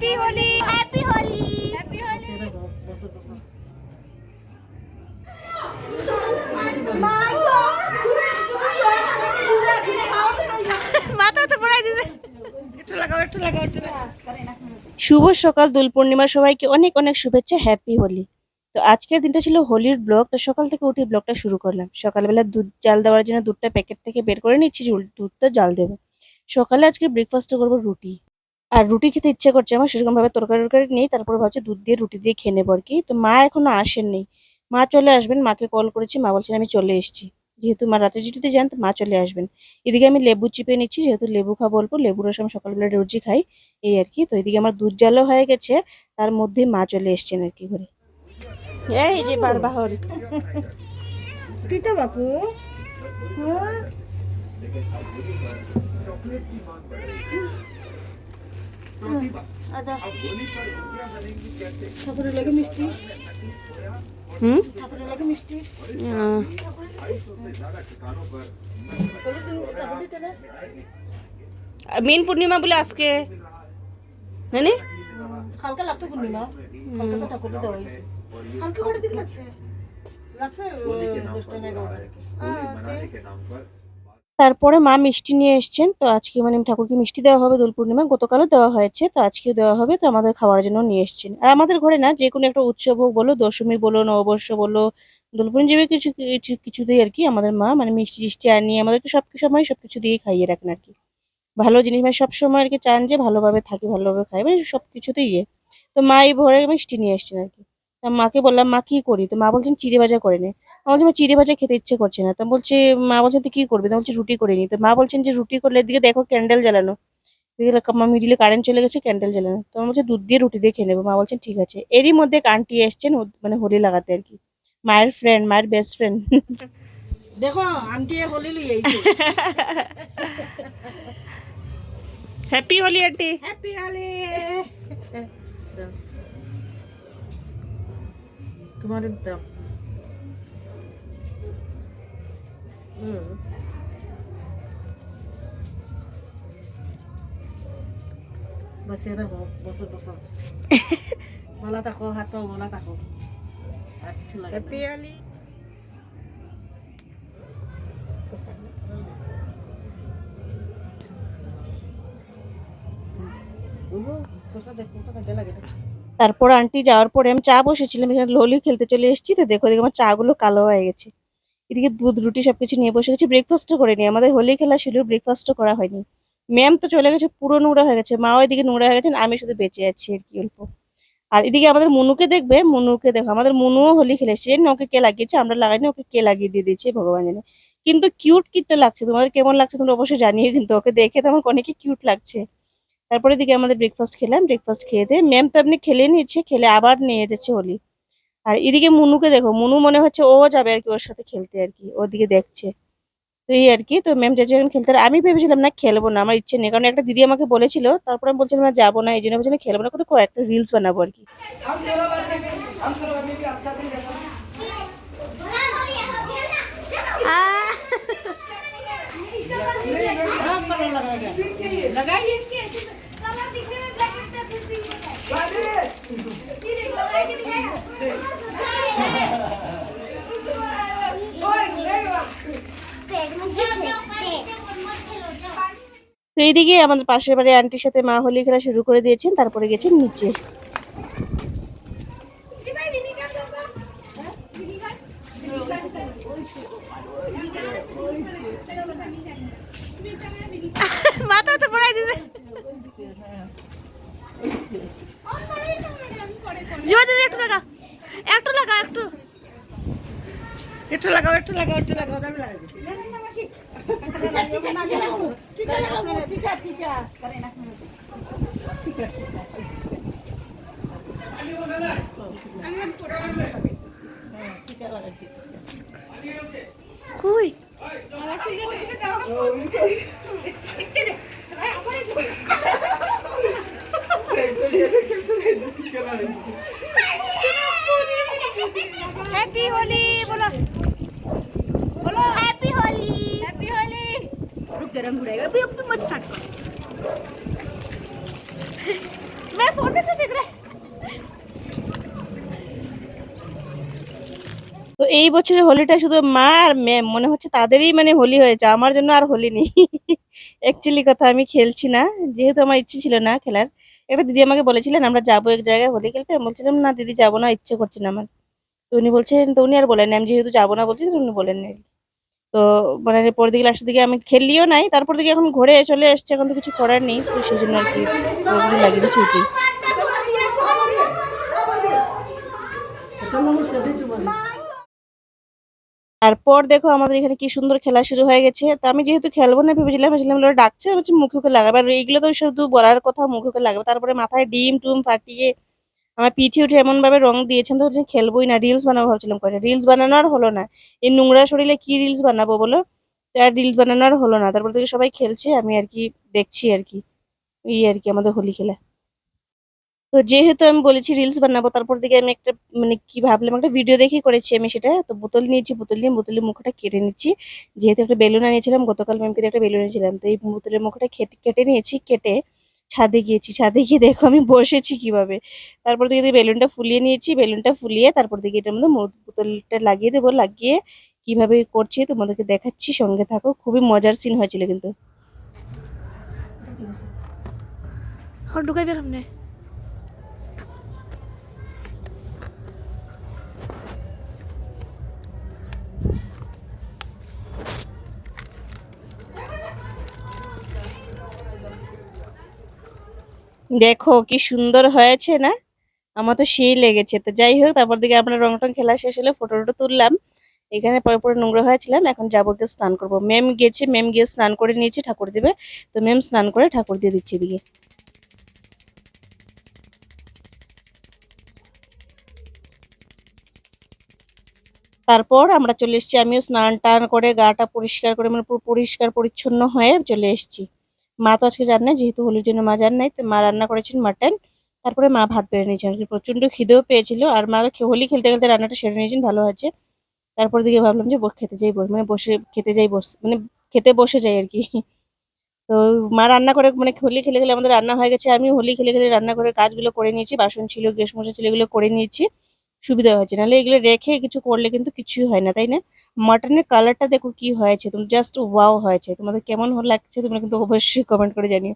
Happy Holi happy Holi happy Holi মাথা তো পড়াই দিছে। শুভ সকাল দোল পূর্ণিমার সবাইকে অনেক অনেক শুভেচ্ছা হ্যাপি হোলি তো আজকের দিনটা ছিল হোলির ব্লগ তো সকাল থেকে উঠে ব্লগটা শুরু করলাম। সকালবেলা দুধ জাল দেওয়ার জন্য দুধটা প্যাকেট থেকে বের করে নিচ্ছি দুধটা জাল দেবো। সকালে আজকে ব্রেকফাস্টে করব রুটি। আর রুটি খেতে ইচ্ছে করছে আমার সেরকম ভাবে তরকারি টরকারি নেই তারপরে ভাবছি দুধ দিয়ে রুটি দিয়ে খেয়ে নেব আর কি। তো মা এখনও আসেননি। মা চলে আসবেন মাকে কল করেছি মা বলছেন আমি চলে এসেছি। যেহেতু মা রাতে ডিউটিতে যান তো মা চলে আসবেন। এদিকে আমি লেবু চিপে নিচ্ছি যেহেতু লেবু খাব অল্প লেবুর রস আমি সকালবেলা রোজই খাই এই আর কি। তো এদিকে আমার দুধ জালও হয়ে গেছে তার মধ্যে মা চলে এসছেন আর কি ঘরে। এই যে বারবাহর কিতা বাপু। ঠাকুরের লাগে মিষ্টি হুম? ঠাকুরের লাগে মিষ্টি মেন পূর্ণিমা বলে আজকে? জানি হালকা লাগছে পূর্ণিমা। হালকা তো ঠাকুরকে দেওয়া হয়েছে। হালকা করে দিকে লাগছে? লাগছে এগারোটা তারপরে মা মিষ্টি নিয়ে এসছেন। তো আজকে মানে ঠাকুরকে মিষ্টি দেওয়া হবে, দোল পূর্ণিমা, গতকালও দেওয়া হয়েছে, তো আজকেও দেওয়া হবে, তো আমাদের খাওয়ার জন্য নিয়ে এসছেন। আর আমাদের ঘরে না যে কোনো একটা উৎসব হোক বলো, দশমী বলো, নববর্ষ বলো, দোল পূর্ণিমা কিছু কিছু, কিছুতেই আর কি আমাদের মা মানে মিষ্টি টিষ্টি আনিয়ে আমাদেরকে সব সময় সব কিছু দিয়ে খাইয়ে রাখেন আর কি। ভালো জিনিস মানে সব সময় আর কি চান যে ভালোভাবে থাকি, ভালোভাবে খাই মানে সব কিছুতেই ইয়ে। তো মা এই ভরে মিষ্টি নিয়ে এসছেন আর কি। তা মাকে বললাম, মা কি করি? তো মা বলছেন, চিড়ে ভাজা করে নে। আমার বলছি, মা চিড়ে ভাজা খেতে ইচ্ছে করছে না। তো বলছে মা বলছেন তুই কি করবি? তো বলছি রুটি করে নি তো মা বলছেন যে রুটি করলে এদিকে দেখো ক্যান্ডেল জ্বালানো। এদিকে মা মিডিলে কারেন্ট চলে গেছে ক্যান্ডেল জ্বালানো। তো আমার বলছে দুধ দিয়ে রুটি দিয়ে খেয়ে নেব। মা বলছেন ঠিক আছে। এরই মধ্যে এক আন্টি এসছেন মানে হোলি লাগাতে আর কি। মায়ের ফ্রেন্ড মায়ের বেস্ট ফ্রেন্ড দেখো আন্টি হোলি লই আইছে। Happy Holi aunty happy Holi তোমার দাম বসে রাখো বসো বসো বলা থাকো হাত পাও বলা থাকো। আর কিছু লাগে না। হ্যাপি হোলি বুবু, বসো, দেখো, তো কাজে লাগে তো। তারপর আন্টি যাওয়ার পরে আমি চা বসেছিলাম এখানে লোলি খেলতে চলে এসেছি তো দেখো দেখো আমার চা গুলো কালো হয়ে গেছে। এদিকে দুধ, রুটি সবকিছু নিয়ে বসে গেছি। ব্রেকফাস্টও করিনি আমাদের হোলি খেলা ছিল ব্রেকফাস্টও করা হয়নি। ম্যাম তো চলে গেছে, পুরো নোংরা হয়ে গেছে। মাও এদিকে নোংরা হয়ে গেছেন আমি শুধু বেঁচে আছি আর কি অল্প। আর এদিকে আমাদের মনুকে দেখবে, মনুকে দেখো। আমাদের মনুও হোলি খেলেছে। ওকে কে লাগিয়েছে, আমরা লাগাইনি, ওকে কে লাগিয়ে দিয়ে দিয়েছে, ভগবান জানে। কিন্তু কিউট কিন্তু লাগছে। তোমাদের কেমন লাগছে তোমরা অবশ্যই জানিও কিন্তু। ওকে দেখে তো আমার অনেকই কিউট লাগছে। তারপরে দিকে আমাদের ব্রেকফাস্ট খেলাম। ব্রেকফাস্ট খেয়ে দিয়ে ম্যাম তো আপনি খেলে নিয়েছে খেলে আবার নিয়ে যাচ্ছে হোলি। আর এদিকে মুনুকে দেখো মুনু মনে হচ্ছে ও যাবে আর কি ওর সাথে খেলতে আর কি ওদিকে দেখছে তো এই আর কি তো ম্যাম যাচ্ছে যখন খেলতে আর আমি ভেবেছিলাম না খেলবো না আমার ইচ্ছে নেই কারণ একটা দিদি আমাকে বলেছিল তারপরে আমি বলছিলাম না যাবো না এই জন্য বলছিলাম খেলবো না কোনো একটা রিলস বানাবো আর কি लगाइए তো এইদিকে আমাদের পাশের বাড়ির আন্টির সাথে মা হোলি খেলা শুরু করে দিয়েছেন, তারপরে গেছেন নিচে। একটু লাগাও একটু লাগাও একটু লাগাও আমি লাগাই দিচ্ছি। না ঠিক আছে ঠিক আছে रुक जरा घुराएगा अभी अपन मत स्टार्ट कर তো এই বছরের হোলিটা শুধু মা আর ম্যাম মনে হচ্ছে তাদেরই মানে হোলি হয়েছে আমার জন্য আর হোলি নেই অ্যাকচুয়ালি কথা আমি খেলছি না যেহেতু আমার ইচ্ছে ছিল না খেলার এবার দিদি আমাকে বলেছিলেন আমরা যাবো এক জায়গায় হোলি খেলতে আমি বলছিলাম না দিদি যাবো না ইচ্ছে করছে না আমার তো উনি বলছেন তো উনি আর বলেন আমি যেহেতু যাবো না বলছি তো উনি বলেন নাই তো মানে পরের দিকে লাস্টের দিকে আমি খেললিও নাই, তারপর দিকে এখন ঘরে চলে এসছে এখন তো কিছু করার নেই, তো সেই জন্য আর কি লাগিয়ে দিচ্ছি উঠি তারপর দেখো আমাদের এখানে কি সুন্দর খেলা শুরু হয়ে গেছে। তো আমি যেহেতু খেলব না ভেবেছিলাম ভেবেছিলাম ওরা ডাকছে বলছি মুখে লাগাবে। আর এইগুলো তো শুধু বলার কথা, মুখে লাগাবে। তারপরে মাথায় ডিম টুম ফাটিয়ে আমার পিঠে উঠে এমন ভাবে রং দিয়েছেন তো ভাবছি খেলবোই না রিলস বানাবো ভাবছিলাম করে রিলস বানানো আর হলো না। এই নোংরা শরীরে কি রিলস বানাবো বলো? আর রিলস বানানো আর হলো না। তারপর থেকে সবাই খেলছে, আমি আর কি দেখছি আর কি। এই আর কি আমাদের হোলি খেলা। তো যেহেতু আমি বলেছি রিলস বানাবো, তারপর দিকে আমি একটা মানে কি ভাবলাম, একটা ভিডিও দেখে করেছি আমি সেটা। তো বোতল নিয়েছি, বোতল নিয়ে বোতলের মুখটা কেটে নিচ্ছি। যেহেতু একটা বেলুন আনিয়েছিলাম, গতকাল ম্যামকে একটা বেলুন এনেছিলাম। তো এই বোতলের মুখটা কেটে নিয়েছি, কেটে ছাদে গিয়েছি, ছাদে গিয়ে দেখো আমি বসেছি কীভাবে। তারপর দেখি দিয়ে বেলুনটা ফুলিয়ে নিয়েছি, বেলুনটা ফুলিয়ে তারপর দেখি এটার মধ্যে মধু বোতলটা লাগিয়ে দেবো, লাগিয়ে কীভাবে করছি তোমাদেরকে দেখাচ্ছি, সঙ্গে থাকো। খুবই মজার সিন হয়েছিল কিন্তু। ঢুকাইবে সামনে? দেখো কি সুন্দর হয়েছে না? আমার তো সেই লেগেছে। তো যাই হোক, তারপর দিকে আমরা রং টং খেলা শেষ হলে ফটো টটো তুললাম। এখানে পরে পরে নোংরা হয়েছিলাম, এখন যাব গিয়ে স্নান করব। ম্যাম গেছে, ম্যাম গিয়ে স্নান করে নিয়েছে, ঠাকুর দেবে। তো ম্যাম স্নান করে ঠাকুর দিয়ে দিচ্ছে এদিকে। তারপর আমরা চলে এসেছি, আমিও স্নান টান করে গাটা পরিষ্কার করে মানে পুরো পরিষ্কার পরিচ্ছন্ন হয়ে চলে এসেছি। মা তো আজকে জান না যেহেতু হোলির জন্য মা জান নাই, তো মা রান্না করেছেন মাটন। তারপরে মা ভাত বেড়ে নিয়েছেন আর কি প্রচণ্ড খিদেও পেয়েছিল। আর মা হোলি খেলতে খেলতে রান্নাটা সেরে নিয়েছেন, ভালো আছে তারপর দিকে ভাবলাম যে খেতে যাই বস- মানে বসে, খেতে যাই বস মানে খেতে বসে যাই আর কি। তো মা রান্না করে মানে হোলি খেলে খেলে আমাদের রান্না হয়ে গেছে। আমি হোলি খেলে খেলে রান্না করে কাজগুলো করে নিয়েছি, বাসন ছিল গ্যাস মোছা ছিল, এগুলো করে নিয়েছি। সুবিধা হয়েছে। নাহলে এগুলো রেখে কিছু করলে কিন্তু কিছুই হয় না, তাই না? মাটনের কালারটা দেখো কি হয়েছে? তুমি জাস্ট ওয়াও হয়েছে। তোমাদের কেমন লাগছে তোমরা কিন্তু অবশ্যই কমেন্ট করে জানিও।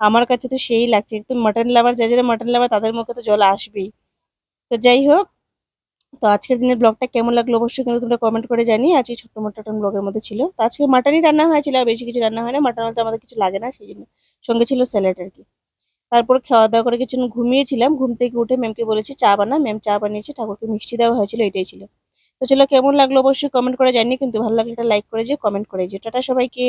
আমার কাছে তো সেই লাগছে। একটু মাটন লাভার যা যারা মাটন লাভার তাদের মুখে তো জল আসবেই। তো যাই হোক, তো আজকের দিনের ব্লগটা কেমন লাগল অবশ্যই কিন্তু তোমরা কমেন্ট করে জানিয়ে আজকে ছোট্ট মোটো ব্লগের মধ্যে ছিল। তো আজকে মাটনই রান্না হয়েছিল বেশি কিছু রান্না হয় না। মাটন তো আমাদের কিছু লাগে না, সেই জন্য সঙ্গে ছিল স্যালাড আর কি। তারপর খাওয়া দাওয়া করে কিছু ঘুমিয়েছিলাম। ঘুম থেকে উঠে ম্যামকে বলেছি, চা বানা ম্যাম চা বানিয়েছে, ঠাকুরকে মিষ্টি দেওয়া হয়েছিল, এটাই ছিল। তো চলো, কেমন লাগল অবশ্যই কমেন্ট করে জানিয়ে কিন্তু ভালো লাগলে একটা লাইক করে যে কমেন্ট করে যে টাটা সবাইকে।